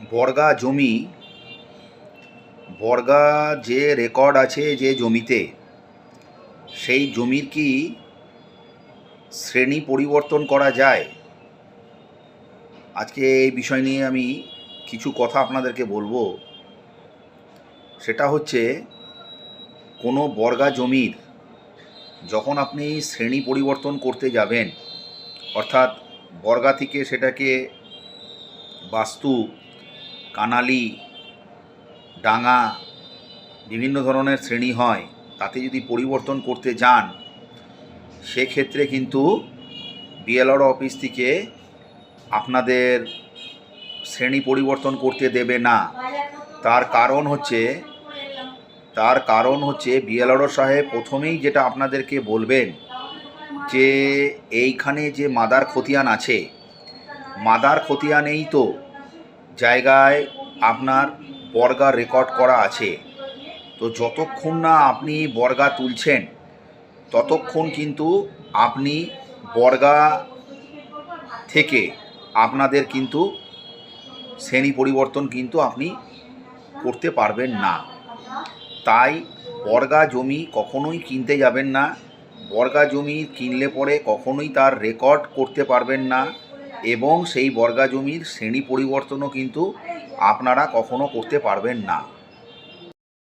বর্গা জমি, বর্গা যে রেকর্ড আছে যে জমিতে, সেই জমির কি শ্রেণি পরিবর্তন করা যায়? আজকে এই বিষয় নিয়ে আমি কিছু কথা আপনাদেরকে বলব। সেটা হচ্ছে, কোনো বর্গা জমির যখন আপনি শ্রেণি পরিবর্তন করতে যাবেন, অর্থাৎ বর্গা থেকে সেটাকে বাস্তু কানালি, ডাঙা বিভিন্ন ধরনের শ্রেণি হয়, তাতে যদি পরিবর্তন করতে যান, সেক্ষেত্রে কিন্তু বিএলআর অফিস থেকে আপনাদের শ্রেণি পরিবর্তন করতে দেবে না। তার কারণ হচ্ছে, তার কারণ হচ্ছে বিএলআরও সাহেব প্রথমেই যেটা আপনাদেরকে বলবেন, যে এইখানে যে মাদার খতিয়ান আছে, মাদার খতিয়ানেই তো জায়গায় আপনার বর্গা রেকর্ড করা আছে। তো যতক্ষণ না আপনি বর্গা তুলছেন, ততক্ষণ কিন্তু আপনি বর্গা থেকে আপনাদের কিন্তু শ্রেণি পরিবর্তন কিন্তু আপনি করতে পারবেন না। তাই বর্গা জমি কখনোই কিনতে যাবেন না। বর্গা জমি কিনলে পরে কখনোই তার রেকর্ড করতে পারবেন না। এবং সেই বর্গা জমির শ্রেণি পরিবর্তনও কিন্তু আপনারা কখনো করতে পারবেন না।